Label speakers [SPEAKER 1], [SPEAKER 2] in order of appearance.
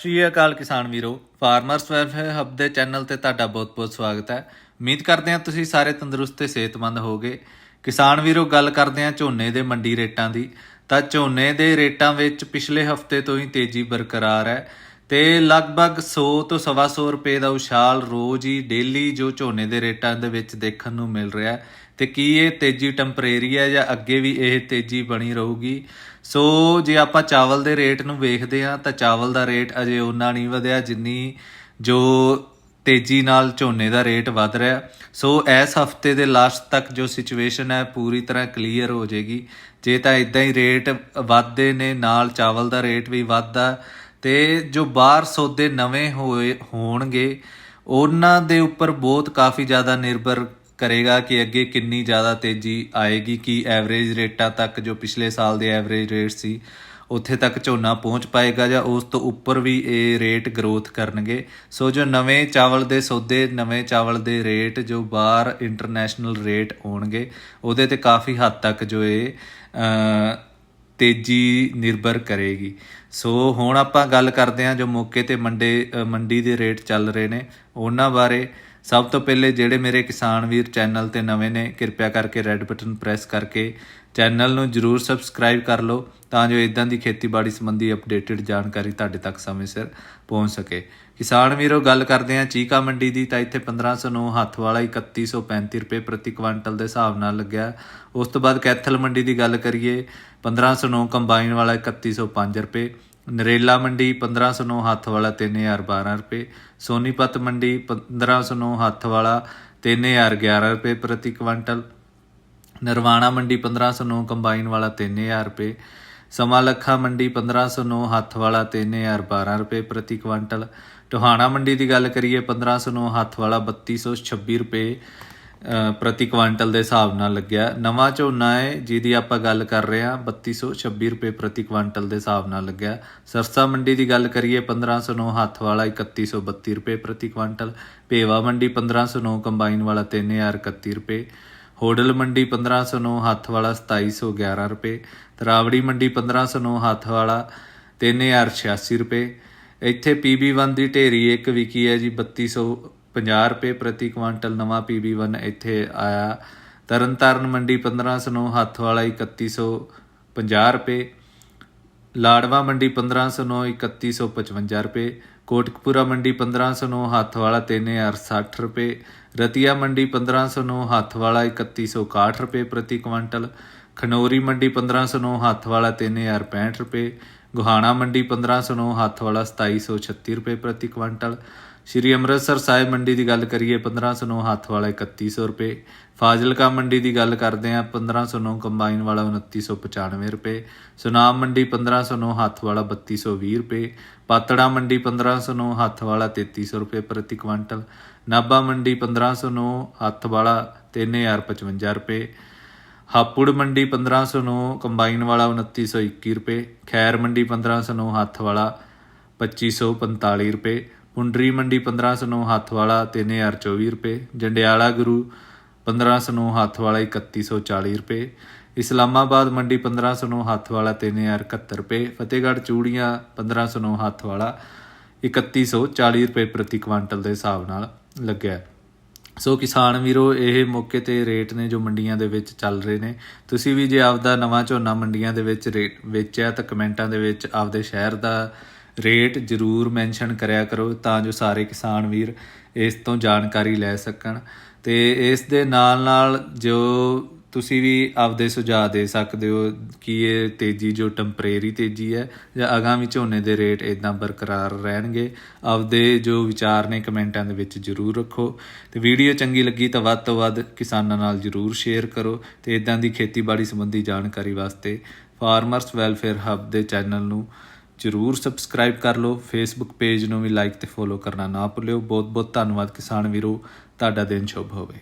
[SPEAKER 1] ਸ਼੍ਰੀ ਅਕਾਲ ਕਿਸਾਨ ਵੀਰੋ, ਫਾਰਮਰਸ ਵੈਲਫੇਅਰ ਹੱਬ ਦੇ ਚੈਨਲ ਤੇ ਤੁਹਾਡਾ ਬਹੁਤ-ਬਹੁਤ ਸਵਾਗਤ ਹੈ। ਉਮੀਦ ਕਰਦੇ ਹਾਂ ਤੁਸੀਂ ਸਾਰੇ ਤੰਦਰੁਸਤ ਤੇ ਸਿਹਤਮੰਦ ਹੋਗੇ ਕਿਸਾਨ ਵੀਰੋ, ਗੱਲ ਕਰਦੇ ਹਾਂ ਝੋਨੇ ਦੇ ਮੰਡੀ ਰੇਟਾਂ ਦੀ। ਤਾਂ ਝੋਨੇ ਦੇ ਰੇਟਾਂ ਵਿੱਚ ਪਿਛਲੇ ਹਫ਼ਤੇ ਤੋਂ ਹੀ ਤੇਜ਼ੀ ਬਰਕਰਾਰ ਹੈ ਤੇ ਲਗਭਗ 100 ਤੋਂ 125 ਰੁਪਏ ਦਾ ਉਛਾਲ ਰੋਜ਼ ਹੀ ਡੇਲੀ ਜੋ ਝੋਨੇ ਦੇ ਰੇਟਾਂ ਦੇ ਵਿੱਚ ਦੇਖਣ ਨੂੰ ਮਿਲ ਰਿਹਾ ਹੈ। ਤੇ ਕੀ ਇਹ ਤੇਜ਼ੀ ਟੈਂਪਰੇਰੀ ਹੈ ਜਾਂ ਅੱਗੇ ਵੀ ਇਹ ਤੇਜ਼ੀ ਬਣੀ ਰਹੂਗੀ? ਸੋ ਜੇ ਆਪਾਂ ਚਾਵਲ ਦੇ ਰੇਟ ਨੂੰ ਵੇਖਦੇ ਹਾਂ, ਤਾਂ ਚਾਵਲ ਦਾ ਰੇਟ ਅਜੇ ਉਨਾ ਨਹੀਂ ਵਧਿਆ ਜਿੰਨੀ ਜੋ ਤੇਜ਼ੀ ਨਾਲ ਝੋਨੇ ਦਾ ਰੇਟ ਵਧ ਰਿਹਾ। ਸੋ ਇਸ ਹਫ਼ਤੇ ਦੇ ਲਾਸਟ ਤੱਕ ਜੋ ਸਿਚੁਏਸ਼ਨ ਹੈ, ਪੂਰੀ ਤਰ੍ਹਾਂ ਕਲੀਅਰ ਹੋ ਜਾਏਗੀ। ਜੇ ਤਾਂ ਇਦਾਂ ਹੀ ਰੇਟ ਵੱਧਦੇ ਨੇ, ਨਾਲ ਚਾਵਲ ਦਾ ਰੇਟ ਵੀ ਵੱਧਦਾ, ਤੇ ਜੋ ਬਾਹਰ ਸੌਦੇ ਨਵੇਂ ਹੋਏ, ਹੋਣਗੇ, ਉਹਨਾਂ ਦੇ ਉੱਪਰ ਬਹੁਤ ਕਾਫੀ ਜ਼ਿਆਦਾ ਨਿਰਭਰ ਕਰੇਗਾ ਕਿ ਅੱਗੇ ਕਿੰਨੀ ਜ਼ਿਆਦਾ ਤੇਜ਼ੀ ਆਏਗੀ, ਕਿ ਐਵਰੇਜ ਰੇਟਾਂ ਤੱਕ ਜੋ ਪਿਛਲੇ ਸਾਲ ਦੇ ਐਵਰੇਜ ਰੇਟ ਸੀ, ਉੱਥੇ ਤੱਕ ਝੋਨਾ ਪਹੁੰਚ ਪਾਏਗਾ ਜਾਂ ਉਸ ਤੋਂ ਉੱਪਰ ਵੀ ਇਹ ਰੇਟ ਗਰੋਥ ਕਰਨਗੇ। ਸੋ ਜੋ ਨਵੇਂ ਚਾਵਲ ਦੇ ਸੌਦੇ, ਨਵੇਂ ਚਾਵਲ ਦੇ ਰੇਟ ਜੋ ਬਾਹਰ ਇੰਟਰਨੈਸ਼ਨਲ ਰੇਟ ਹੋਣਗੇ ਉਹਦੇ ਤੇ ਕਾਫੀ ਹੱਦ ਤੱਕ ਜੋ ਇਹ ਤੇਜ਼ੀ ਨਿਰਭਰ ਕਰੇਗੀ। ਸੋ ਹੁਣ ਆਪਾਂ ਗੱਲ ਕਰਦੇ ਹਾਂ ਜੋ ਮੌਕੇ ਤੇ ਮੰਡੇ ਮੰਡੀ ਦੇ ਰੇਟ ਚੱਲ ਰਹੇ ਨੇ, ਉਹਨਾਂ ਬਾਰੇ। ਸਭ ਤੋਂ ਪਹਿਲੇ ਜਿਹੜੇ ਮੇਰੇ ਕਿਸਾਨ ਵੀਰ ਚੈਨਲ ਤੇ ਨਵੇਂ ਨੇ, ਕਿਰਪਾ ਕਰਕੇ ਰੈੱਡ ਬਟਨ ਪ੍ਰੈਸ ਕਰਕੇ ਚੈਨਲ ਨੂੰ ਜਰੂਰ ਸਬਸਕ੍ਰਾਈਬ ਕਰ ਲਓ, ਤਾਂ ਜੋ ਇਦਾਂ ਦੀ ਖੇਤੀਬਾੜੀ ਸੰਬੰਧੀ ਅਪਡੇਟਡ ਜਾਣਕਾਰੀ ਤੁਹਾਡੇ ਤੱਕ ਸਮੇਂ ਸਿਰ ਪਹੁੰਚ ਸਕੇ। ਕਿਸਾਨ ਵੀਰੋ, ਗੱਲ ਕਰਦੇ ਹਾਂ ਚੀਕਾ ਮੰਡੀ ਦੀ, ਤਾਂ ਇੱਥੇ 1509 ਹੱਥ ਵਾਲਾ 3135 ਰੁਪਏ ਪ੍ਰਤੀ ਕੁਇੰਟਲ ਦੇ ਹਿਸਾਬ ਨਾਲ ਲੱਗਿਆ। ਉਸ ਤੋਂ ਬਾਅਦ ਕੈਥਲ ਮੰਡੀ ਦੀ ਗੱਲ ਕਰੀਏ 1509 ਕੰਬਾਈਨ ਵਾਲਾ 3105 ਰੁਪਏ। ਨਰੇਲਾ ਮੰਡੀ 1509 ਹੱਥ ਵਾਲਾ 3012 ਰੁਪਏ, ਸੋਨੀਪਤ ਮੰਡੀ 1509 ਹੱਥ ਵਾਲਾ 3011 ਰੁਪਏ ਪ੍ਰਤੀ ਕੁਆਂਟਲ ਨਰਵਾਣਾ ਮੰਡੀ 1509 ਕੰਬਾਈਨ ਵਾਲਾ 3000 ਰੁਪਏ ਸਮਾਂ ਲੱਖਾ ਮੰਡੀ 1509 ਹੱਥ ਵਾਲਾ 3012 ਰੁਪਏ ਪ੍ਰਤੀ ਕੁਆਂਟਲ ਟੋਹਾਣਾ ਮੰਡੀ ਦੀ ਗੱਲ ਕਰੀਏ 1509 ਹੱਥ ਵਾਲਾ 3226 ਰੁਪਏ ਪ੍ਰਤੀ ਕੁਆਂਟਲ ਦੇ ਹਿਸਾਬ ਨਾਲ ਲੱਗਿਆ। ਨਵਾਂ ਝੋਨਾ ਹੈ, ਜਿਹਦੀ ਆਪਾਂ ਗੱਲ ਕਰ ਰਹੇ ਹਾਂ 3226 ਰੁਪਏ ਪ੍ਰਤੀ ਕੁਆਂਟਲ ਦੇ ਹਿਸਾਬ ਨਾਲ ਲੱਗਿਆ। ਸਰਸਾ ਮੰਡੀ ਦੀ ਗੱਲ ਕਰੀਏ 1509 ਹੱਥ ਵਾਲਾ 3132 ਰੁਪਏ ਪ੍ਰਤੀ ਕੁਆਂਟਲ। ਭੇਵਾ ਮੰਡੀ 1509 ਕੰਬਾਈਨ ਵਾਲਾ 3031 ਰੁਪਏ। ਹੋਡਲ ਮੰਡੀ 1509 ਹੱਥ ਵਾਲਾ 2711 ਰੁਪਏ। ਤਰਾਵੜੀ ਮੰਡੀ 1509 ਹੱਥ ਵਾਲਾ 3086 ਰੁਪਏ। ਇੱਥੇ PB1 ਦੀ ਢੇਰੀ ਇੱਕ ਵਿਕੀ ਹੈ ਜੀ 3250 ਰੁਪਏ ਪ੍ਰਤੀ ਕੁਆਂਟਲ ਨਵਾਂ PB1 ਇੱਥੇ ਆਇਆ। ਤਰਨਤਾਰਨ ਮੰਡੀ 1509 ਹੱਥ ਵਾਲਾ 3150 ਰੁਪਏ। ਲਾੜਵਾ ਮੰਡੀ 1509 3155 ਰੁਪਏ। ਕੋਟਕਪੂਰਾ ਮੰਡੀ 1509 ਹੱਥ ਵਾਲਾ 3060 ਰੁਪਏ। ਰਤੀਆ ਮੰਡੀ 1509 ਹੱਥ ਵਾਲਾ 3161 ਰੁਪਏ ਪ੍ਰਤੀ ਕੁਆਂਟਲ। ਖਨੌਰੀ ਮੰਡੀ 1509 ਹੱਥ ਵਾਲਾ 3065 ਰੁਪਏ। ਗੁਹਾਣਾ ਮੰਡੀ 1509 ਹੱਥ ਵਾਲਾ 2736 ਰੁਪਏ ਪ੍ਰਤੀ ਕੁਆਂਟਲ। ਸ਼੍ਰੀ ਅੰਮ੍ਰਿਤਸਰ ਸਾਹਿਬ ਮੰਡੀ ਦੀ ਗੱਲ ਕਰੀਏ 1509 ਹੱਥ ਵਾਲਾ 3100 ਰੁਪਏ। ਫਾਜ਼ਿਲਕਾ ਮੰਡੀ ਦੀ ਗੱਲ ਕਰਦੇ ਹਾਂ 1509 ਕੰਬਾਈਨ ਵਾਲਾ 2995 ਰੁਪਏ। ਸੁਨਾਮ ਮੰਡੀ 1509 ਹੱਥ ਵਾਲਾ 3220 ਰੁਪਏ। ਪਾਤੜਾ ਮੰਡੀ 1509 ਹੱਥ ਵਾਲਾ 3300 ਰੁਪਏ ਪ੍ਰਤੀ ਕੁਆਂਟਲ। ਨਾਭਾ ਮੰਡੀ 1509 ਹੱਥ ਵਾਲਾ 3055 ਰੁਪਏ। ਹਾਪੁੜ ਮੰਡੀ 1509 ਕੰਬਾਈਨ ਵਾਲਾ 2921 ਰੁਪਏ। ਖੈਰ ਮੰਡੀ 1509 ਹੱਥ ਵਾਲਾ 2545 ਰੁਪਏ। ਪੁੰਡਰੀ ਮੰਡੀ 1509 ਹੱਥ ਵਾਲਾ 3024 ਰੁਪਏ, ਜੰਡਿਆਲਾ ਗੁਰੂ 1509 ਹੱਥ ਵਾਲਾ 3140 ਰੁਪਏ, ਇਸਲਾਮਾਬਾਦ ਮੰਡੀ 1509 ਹੱਥ ਵਾਲਾ 3071 ਰੁਪਏ, ਫਤਿਹਗੜ੍ਹ ਚੂੜੀਆਂ 1509 ਹੱਥ ਵਾਲਾ 3140 ਰੁਪਏ ਪ੍ਰਤੀ ਕੁਇੰਟਲ ਦੇ ਹਿਸਾਬ ਨਾਲ ਲੱਗਿਆ ਸੋ ਕਿਸਾਨ ਵੀਰੋ, ਇਹ ਮੌਕੇ ਤੇ ਰੇਟ ਨੇ ਜੋ ਮੰਡੀਆਂ ਦੇ ਵਿੱਚ ਚੱਲ ਰਹੇ ਨੇ। ਤੁਸੀਂ ਵੀ ਜੇ ਆਪਦਾ ਨਵਾਂ ਝੋਨਾ ਮੰਡੀਆਂ ਦੇ ਵਿੱਚ ਰੇਟ ਵੇਚਿਆ ਤਾਂ ਕਮੈਂਟਾਂ ਦੇ ਵਿੱਚ ਆਪਦੇ ਸ਼ਹਿਰ ਦਾ ਰੇਟ ਜ਼ਰੂਰ ਮੈਂਸ਼ਨ ਕਰਿਆ ਕਰੋ ਤਾਂ ਜੋ ਸਾਰੇ ਕਿਸਾਨ ਵੀਰ ਇਸ ਤੋਂ ਜਾਣਕਾਰੀ ਲੈ ਸਕਣ ਤੇ ਇਸ ਦੇ ਨਾਲ ਨਾਲ ਜੋ ਤੁਸੀਂ ਵੀ ਆਪਦੇ ਸੁਝਾਅ ਦੇ ਸਕਦੇ ਹੋ ਕਿ ਇਹ ਤੇਜ਼ੀ ਜੋ ਟੈਂਪਰੇਰੀ ਤੇਜ਼ੀ ਹੈ ਜਾਂ ਅਗਾਮੀ ਝੋਨੇ ਦੇ ਰੇਟ ਇਦਾਂ ਬਰਕਰਾਰ ਰਹਿਣਗੇ, ਆਪਦੇ ਜੋ ਵਿਚਾਰ ਨੇ ਕਮੈਂਟਾਂ ਦੇ ਵਿੱਚ ਜਰੂਰ ਰੱਖੋ ਤੇ ਵੀਡੀਓ ਚੰਗੀ ਲੱਗੀ ਤਾਂ ਵੱਧ ਤੋਂ ਵੱਧ ਕਿਸਾਨਾਂ ਨਾਲ ਜਰੂਰ ਸ਼ੇਅਰ ਕਰੋ ਤੇ ਇਦਾਂ ਦੀ ਖੇਤੀਬਾੜੀ ਸੰਬੰਧੀ ਜਾਣਕਾਰੀ ਵਾਸਤੇ ਫਾਰਮਰਸ ਵੈਲਫੇਅਰ ਹੱਬ ਦੇ ਚੈਨਲ ਨੂੰ ਜਰੂਰ ਸਬਸਕ੍ਰਾਈਬ ਕਰ ਲਓ। ਫੇਸਬੁੱਕ ਪੇਜ ਨੂੰ ਵੀ ਲਾਈਕ ਤੇ ਫੋਲੋ ਕਰਨਾ ਨਾ ਭੁੱਲਿਓ। ਬਹੁਤ ਬਹੁਤ ਧੰਨਵਾਦ ਕਿਸਾਨ ਵੀਰੋ। ਤੁਹਾਡਾ ਦਿਨ ਸ਼ੁਭ ਹੋਵੇ।